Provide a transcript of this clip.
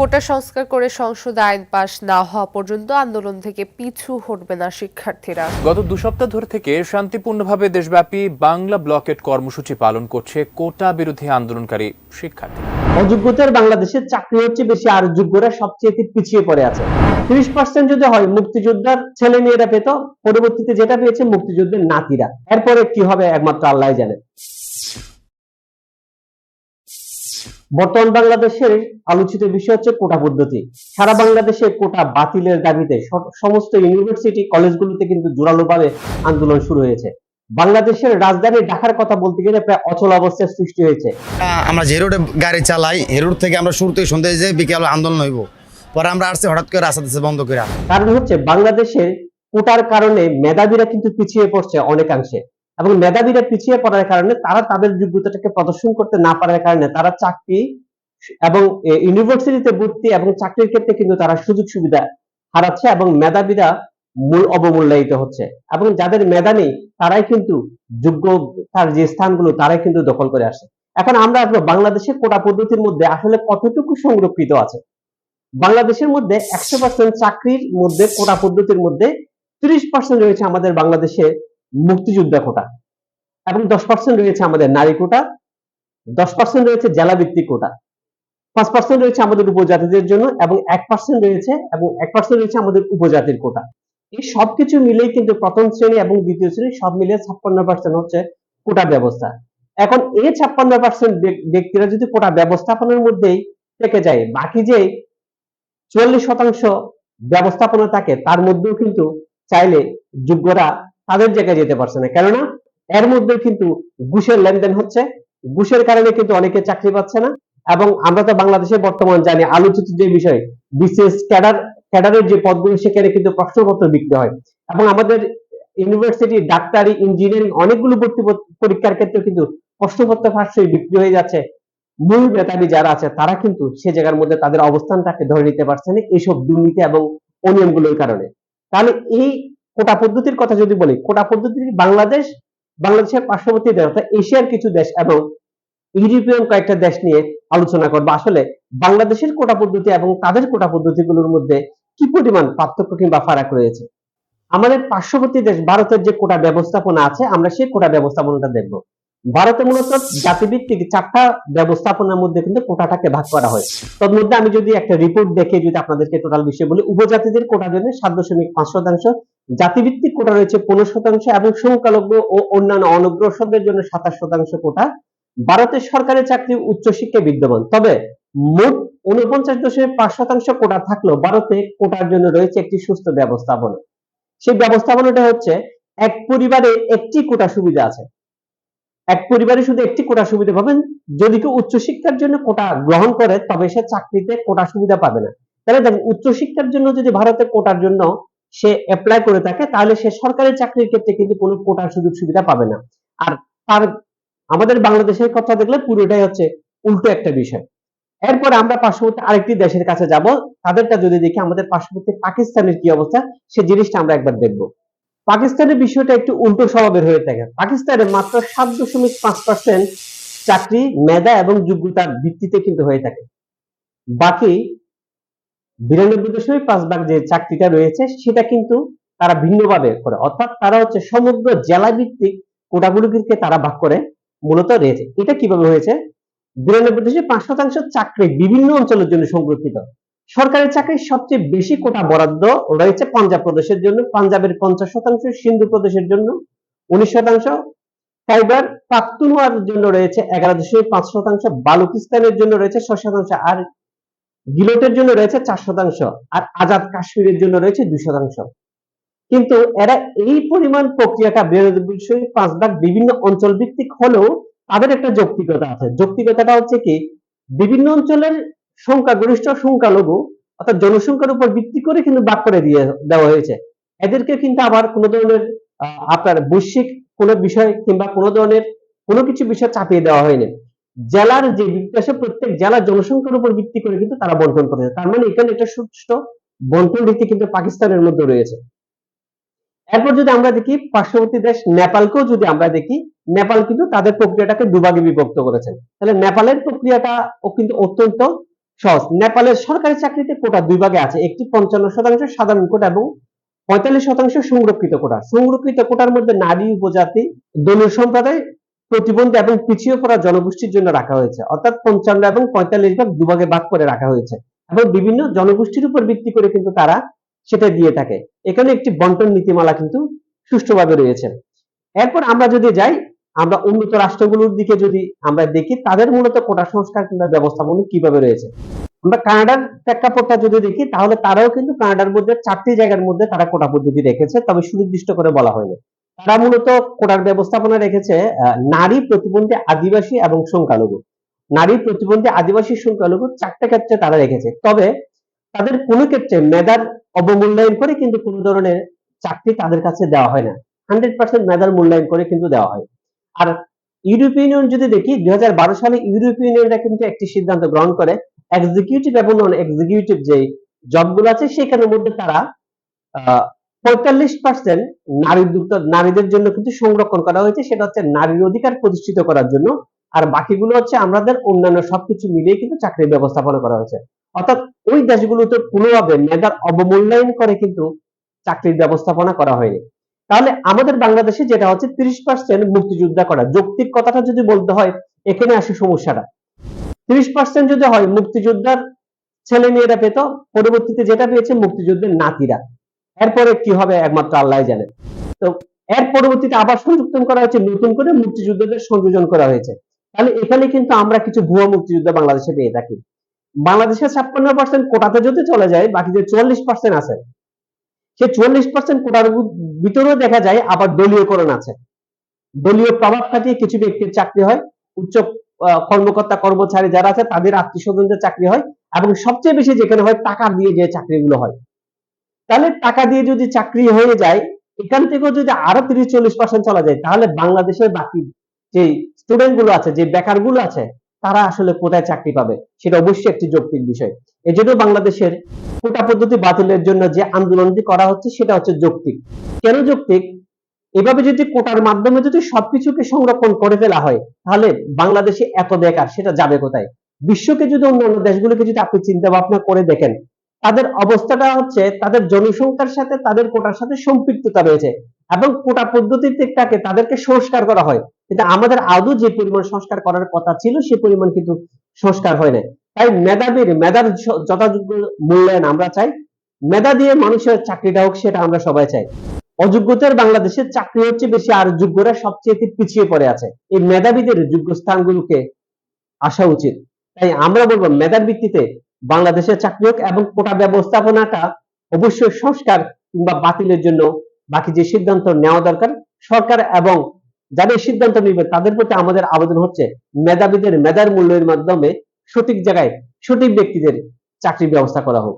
কোটা সংস্কার করে সংসদে আইন পাশ না হওয়া পর্যন্ত আন্দোলন থেকে পিছু হটবে না শিক্ষার্থীরা। গত দু সপ্তাহ ধরে থেকে শান্তিপূর্ণভাবে দেশব্যাপী বাংলা ব্লকেট কর্মসূচি পালন করছে কোটা বিরোধী আন্দোলনকারী শিক্ষার্থী অযোগ্যতার বাংলাদেশের চাকরি হচ্ছে বেশি আর যোগ্যরা সবচেয়ে পিছিয়ে পড়ে আছে। তিরিশ পার্সেন্ট যদি হয় মুক্তিযোদ্ধার ছেলে মেয়েরা পেত পরবর্তীতে যেটা পেয়েছে মুক্তিযুদ্ধের নাতিরা। এরপরে কি হবে একমাত্র আল্লাহ জানে। বর্তমান বাংলাদেশের আলোচিত বিষয় হচ্ছে কোটা পদ্ধতি। সারা বাংলাদেশে কোটা বাতিলের দাবিতে সমস্ত ইউনিভার্সিটি কলেজগুলোতে কিন্তু জোরালোভাবে আন্দোলন শুরু হয়েছে। বাংলাদেশের রাজধানী ঢাকার কথা বলতে গেলে প্রায় অচল অবস্থার সৃষ্টি হয়েছে। আমরা যে রোডে গাড়ি চালাই এ রোড থেকে আমরা শুরু থেকে সন্ধ্যে যে বিকেল আন্দোলন হইব। পরে আমরা আসছি হঠাৎ করে রাস্তা দিচ্ছে বন্ধ করে কারণ হচ্ছে বাংলাদেশের কোটার কারণে মেধাবীরা কিন্তু পিছিয়ে পড়ছে অনেকাংশে। এবং মেধাবীরা পিছিয়ে পড়ার কারণে তারা তাদের যোগ্যতাটাকে প্রদর্শন করতে না পারার কারণে তারা চাকরি এবং ইউনিভার্সিটিতে ভর্তি এবং চাকরির ক্ষেত্রে কিন্তু তারা সুযোগ সুবিধা হারাচ্ছে এবং মেধাবীরা মূল অবমূল্যায়িত হচ্ছে এবং যাদের মেধা নেই, তারাই কিন্তু যোগ্য তার যে স্থানগুলো, তারাই কিন্তু দখল করে আসে এখন আমরা আসব বাংলাদেশের কোটা পদ্ধতির মধ্যে আসলে কতটুকু সংরক্ষিত আছে? বাংলাদেশের মধ্যে একশো পার্সেন্ট চাকরির মধ্যে কোটা পদ্ধতির মধ্যে ত্রিশ পার্সেন্ট রয়েছে আমাদের বাংলাদেশের মুক্তিযোদ্ধা কোটা। এবং দশ পার্সেন্ট রয়েছে আমাদের নারী কোটা, দশ পার্সেন্ট রয়েছে জেলা ভিত্তিক কোটা। পাঁচ পার্সেন্ট রয়েছে আমাদের উপজাতিদের জন্য এবং এক পার্সেন্ট রয়েছে এবং এক পার্সেন্ট রয়েছে আমাদের উপজাতির কোটা। এই সবকিছু মিলেই কিন্তু প্রথম শ্রেণি এবং দ্বিতীয় শ্রেণি সব মিলিয়ে ছাপ্পান্ন পার্সেন্ট হচ্ছে কোটা ব্যবস্থা। এখন এই ছাপ্পান্ন পার্সেন্ট ব্যক্তিরা যদি কোটা ব্যবস্থাপনার মধ্যেই থেকে যায়, বাকি যে চুয়াল্লিশ শতাংশ ব্যবস্থাপনা থাকে, তার মধ্যেও কিন্তু চাইলে যোগ্যরা তাদের জায়গায় যেতে পারছে না। কেননা এর মধ্যে কিন্তু ঘুষের লেনদেন হচ্ছে। ঘুষের কারণে কিন্তু অনেকে চাকরি পাচ্ছে না। এবং আমরা তো বাংলাদেশে বর্তমান জানি আলোচিত যে বিষয়, বিশেষ ক্যাডার, ক্যাডারের যে পদগুলো, সেখানে কিন্তু প্রশ্নপত্র বিক্রি হয়। এবং আমাদের ইউনিভার্সিটি, ডাক্তারি, ইঞ্জিনিয়ারিং অনেকগুলো ভর্তি পরীক্ষার ক্ষেত্রে কিন্তু প্রশ্নপত্র ফাঁসই বিক্রি হয়ে যাচ্ছে। মূল মেধাবী যারা আছে, তারা কিন্তু সে জায়গার মধ্যে তাদের অবস্থানটাকে ধরে নিতে পারছে না এইসব দুর্নীতি এবং অনিয়মগুলোর কারণে। তাহলে এই কোটা পদ্ধতির কথা যদি বলি, কোটা পদ্ধতি বাংলাদেশ, বাংলাদেশের পার্শ্ববর্তী দেশ অর্থাৎ এশিয়ার কিছু দেশ এবং ইউরোপিয়ান কয়েকটা দেশ নিয়ে আলোচনা করব। আসলে বাংলাদেশের কোটা পদ্ধতি এবং তাদের কোটা পদ্ধতিগুলোর মধ্যে কি পরিমাণ পার্থক্য কিংবা ফারাক রয়েছে? আমাদের পার্শ্ববর্তী দেশ, ভারতের যে কোটা ব্যবস্থাপনা আছে, আমরা সেই কোটা ব্যবস্থাপনাটা দেখব। ভারতে মূলত জাতিভিত্তিক চারটা ব্যবস্থাপনার মধ্যে কিন্তু কোটাটাকে ভাগ করা হয়। তোর মধ্যে আমি যদি একটা রিপোর্ট দেখে যদি আপনাদেরকে টোটাল বিষয় বলি, উপজাতিদের কোটা জন্য সাত দশমিক পাঁচ শতাংশ, জাতিভিত্তিক কোটা রয়েছে পনেরো শতাংশ এবং সংখ্যালঘু ও অন্যান্য অনগ্রসরদের জন্য সাতাশ শতাংশ কোটা। ভারতের সরকারি চাকরি উচ্চশিক্ষায় বিদ্যমান। তবে মোট উনপঞ্চাশ দশমিক পাঁচ শতাংশ কোটা থাকলেও ভারতে কোটার জন্য রয়েছে একটি সুস্থ ব্যবস্থাপনা। সেই ব্যবস্থাপনাটা হচ্ছে এক পরিবারে একটি কোটা সুবিধা আছে। এক পরিবারে শুধু একটি কোটা সুবিধা পাবেন। যদি কেউ উচ্চশিক্ষার জন্য কোটা গ্রহণ করে, তবে সে চাকরিতে কোটা সুবিধা পাবে না। তাহলে দেখেন উচ্চশিক্ষার জন্য যদি ভারতে কোটার জন্য সে অ্যাপ্লাই করে থাকে, তাহলে সে সরকারি চাকরির ক্ষেত্রে কিন্তু কোনো কোটার সুযোগ সুবিধা পাবে না। আর তার আমাদের বাংলাদেশের কথা দেখলে পুরোটাই হচ্ছে উল্টো একটা বিষয়। এরপরে আমরা পার্শ্ববর্তী আরেকটি দেশের কাছে যাব। তাদেরটা যদি দেখি, আমাদের পার্শ্ববর্তী পাকিস্তানের কি অবস্থা, সে জিনিসটা আমরা একবার দেখব। পাকিস্তানের বিষয়টা একটু উল্টো স্বভাবের হয়ে থাকে। পাকিস্তানে মাত্র সাত দশমিক পাঁচ পার্সেন্ট চাকরি, মেধা এবং যোগ্যতার ভিত্তিতে কিন্তু হয়ে থাকে। বাকি বিরানব্বই দশমিক পাঁচ ভাগ যে চাকরিটা রয়েছে, সেটা কিন্তু তারা ভিন্নভাবে করে। অর্থাৎ তারা হচ্ছে সমগ্র জেলা ভিত্তিক কোটাগুলোকে তারা ভাগ করে মূলত রয়েছে। এটা কীভাবে হয়েছে? বিরানব্বই দশমিক পাঁচ শতাংশ চাকরি বিভিন্ন অঞ্চলের জন্য সংরক্ষিত। সরকারি চাকরির সবচেয়ে বেশি কোটা বরাদ্দ রয়েছে পাঞ্জাব প্রদেশের জন্য। পাঞ্জাবের পঞ্চাশ শতাংশ, সিন্ধু প্রদেশের জন্য উনিশ শতাংশ। খাইবার পাখতুনওয়ার জন্য রয়েছে এগারো দশমিক পাঁচ শতাংশ। বালুকিস্তানের জন্য রয়েছে ছয় শতাংশ আর গিলোটের জন্য রয়েছে চার শতাংশ আর আজাদ কাশ্মীরের জন্য রয়েছে দুই শতাংশ। কিন্তু এরা এই পরিমাণ প্রক্রিয়াটা বিরানব্বই দশমিক পাঁচ ভাগ বিভিন্ন অঞ্চল ভিত্তিক হলেও তাদের একটা যৌক্তিকতা আছে। যৌক্তিকতাটা হচ্ছে কি, বিভিন্ন অঞ্চলের সংখ্যাগরিষ্ঠ, সংখ্যালঘু, অর্থাৎ জনসংখ্যার উপর ভিত্তি করে কিন্তু ভাগ করে দিয়ে দেওয়া হয়েছে। এদেরকে কিন্তু আবার কোনো ধরনের আপনার বৈশ্বিক কোনো বিষয় কিংবা কোনো ধরনের কোনো কিছু বিষয় চাপিয়ে দেওয়া হয়নি। জেলার যে বিকাশে প্রত্যেক জেলার জনসংখ্যার উপর ভিত্তি করে কিন্তু তারা বন্টন করেছে তার মানে এখানে একটা সুষ্ঠু বন্টন রীতি কিন্তু পাকিস্তানের মধ্যে রয়েছে। এরপর যদি আমরা দেখি, পার্শ্ববর্তী দেশ নেপালকেও যদি আমরা দেখি, নেপাল কিন্তু তাদের প্রক্রিয়াটাকে দুভাগে বিভক্ত করেছেন তাহলে নেপালের প্রক্রিয়াটা ও কিন্তু অত্যন্ত সহজ। নেপালের সরকারি চাকরিতে কোটা দুই ভাগে আছে। একটি পঞ্চান্ন শতাংশ সাধারণ কোটা এবং পঁয়তাল্লিশ শতাংশ সংরক্ষিত কোটা। সংরক্ষিত কোটার মধ্যে নারী, উপজাতি, দলীয় সম্প্রদায়, প্রতিবন্ধী এবং পিছিয়ে পড়া জনগোষ্ঠীর জন্য রাখা হয়েছে। অর্থাৎ পঞ্চান্ন এবং পঁয়তাল্লিশ ভাগ দুভাগে ভাগ করে রাখা হয়েছে। এবং বিভিন্ন জনগোষ্ঠীর উপর ভিত্তি করে কিন্তু তারা সেটা দিয়ে থাকে। এখানে একটি বন্টন নীতিমালা কিন্তু সুষ্ঠুভাবে রয়েছে। এরপর আমরা যদি যাই আমরা উন্নত রাষ্ট্রগুলোর দিকে যদি আমরা দেখি, তাদের মূলত কোটা সংস্কার কিংবা ব্যবস্থাপনা কীভাবে রয়েছে? আমরা কানাডার প্রেক্ষাপটটা যদি দেখি, তাহলে তারাও কিন্তু কানাডার মধ্যে চারটি জায়গার মধ্যে তারা কোটা পদ্ধতি রেখেছে, তবে সুনির্দিষ্ট করে বলা হয়নি। তারা মূলত কোটার ব্যবস্থাপনা রেখেছে নারী প্রতিবন্ধী আদিবাসী এবং সংখ্যালঘু। নারী প্রতিবন্ধী আদিবাসী সংখ্যালঘু চারটা ক্ষেত্রে তারা রেখেছে। তবে তাদের কোনো ক্ষেত্রে মেধার অবমূল্যায়ন করে কিন্তু কোনো ধরনের চাকরি তাদের কাছে দেওয়া হয় না। হান্ড্রেড পার্সেন্ট মেধার মূল্যায়ন করে কিন্তু দেওয়া হয়। আর ইউরোপীয় ইউনিয়ন যদি দেখি দু হাজার বারো সালে ইউরোপীয় ইউনিয়নরা কিন্তু একটি সিদ্ধান্ত গ্রহণ করে এক্সিকিউটিভ এবং নন এক্সিকিউটিভ যে জবগুলো আছে, সেখানের মধ্যে তারা পঁয়তাল্লিশ পার্সেন্ট নারী নারীদের জন্য কিন্তু সংরক্ষণ করা হয়েছে, সেটা হচ্ছে নারীর অধিকার প্রতিষ্ঠিত করার জন্য। আর বাকিগুলো হচ্ছে আমাদের অন্যান্য সবকিছু মিলিয়ে কিন্তু চাকরির ব্যবস্থাপনা করা হয়েছে। অর্থাৎ ওই দেশগুলোতে কোনোভাবে মেধার অবমূল্যায়ন করে কিন্তু চাকরির ব্যবস্থাপনা করা হয়নি। তাহলে আমাদের বাংলাদেশে যেটা হচ্ছে তিরিশ পার্সেন্ট মুক্তিযোদ্ধা করা। যৌক্তিক কথাটা যদি বলতে হয়, এখানে আসে সমস্যাটা। তিরিশ পার্সেন্ট যদি হয়, মুক্তিযোদ্ধার ছেলে মেয়েরা পেত, পরবর্তীতে যেটা পেয়েছে মুক্তিযুদ্ধের নাতিরা। এরপরে কি হবে একমাত্র আল্লাহ জানে। তো এর পরবর্তীতে আবার সংযুক্ত করা হয়েছে, নতুন করে মুক্তিযুদ্ধদের সংযোজন করা হয়েছে। তাহলে এখানে কিন্তু আমরা কিছু ভুয়া মুক্তিযোদ্ধা বাংলাদেশে পেয়ে থাকি। বাংলাদেশের ছাপ্পান্ন পার্সেন্ট কোটাতে যদি চলে যায় বাকি যে চুয়াল্লিশ পার্সেন্ট আছে। সে চুয়াল্লিশ পার্সেন্ট কোটার ভিতরেও দেখা যায় আবার দলীয়করণ আছে। দলীয় প্রভাব খাটিয়ে কিছু ব্যক্তির চাকরি হয়, উচ্চ কর্মকর্তা, কর্মচারী যারা আছে তাদের আত্মীয় স্বজনদের চাকরি হয় এবং সবচেয়ে বেশি যেখানে হয় টাকা দিয়ে যে চাকরিগুলো হয়। তাহলে টাকা দিয়ে যদি চাকরি হয়ে যায়, এখান থেকেও যদি আরও তিরিশ চল্লিশ পার্সেন্ট চলা যায়, তাহলে বাংলাদেশের বাকি যে স্টুডেন্টগুলো আছে, যে বেকারগুলো আছে তারা আসলে কোথায় চাকরি পাবে? সেটা অবশ্যই একটি যৌক্তিক বিষয়। এই জন্য বাংলাদেশের কোটা পদ্ধতি বাতিলের জন্য যে আন্দোলনটি করা হচ্ছে, সেটা হচ্ছে যৌক্তিক। কেন যৌক্তিক? এভাবে যদি কোটার মাধ্যমে যদি সবকিছুকে সংরক্ষণ করে ফেলা হয়, তাহলে বাংলাদেশে এত বেকার, সেটা যাবে কোথায়? বিশ্বকে যদি অন্যান্য দেশগুলোকে যদি আপনি চিন্তা ভাবনা করে দেখেন, তাদের অবস্থাটা হচ্ছে, তাদের জনসংখ্যার সাথে তাদের কোটার সাথে সম্পৃক্ততা রয়েছে এবং কোটা পদ্ধতিটাকে তাদেরকে সংস্কার করা হয়। কিন্তু আমাদের আদৌ যে পরিমাণ সংস্কার করার কথা ছিল, সে পরিমাণ কিন্তু সংস্কার হয় না তাই মেধাবীর, মেধার যথাযোগ্য মূল্যায়ন আমরা চাই। মেধা দিয়ে মানুষের চাকরিটা হোক, সেটা আমরা সবাই চাই। অযোগ্যতার বাংলাদেশের চাকরি হচ্ছে বেশি, আর যোগ্যরা সবচেয়ে পিছিয়ে পড়ে আছে। এই মেধাবীদের যোগ্য স্থানগুলোকে আসা উচিত। তাই আমরা বলব, মেধার ভিত্তিতে বাংলাদেশের চাকরি হোক এবং কোটা ব্যবস্থাপনাটা অবশ্যই সংস্কার কিংবা বাতিলের জন্য বাকি যে সিদ্ধান্ত নেওয়া দরকার, সরকার এবং যাদের সিদ্ধান্ত নিবে, তাদের প্রতি আমাদের আবেদন হচ্ছে মেধাবীদের, মেধার মূল্যের মাধ্যমে সঠিক জায়গায় সঠিক ব্যক্তিদের চাকরির ব্যবস্থা করা হোক।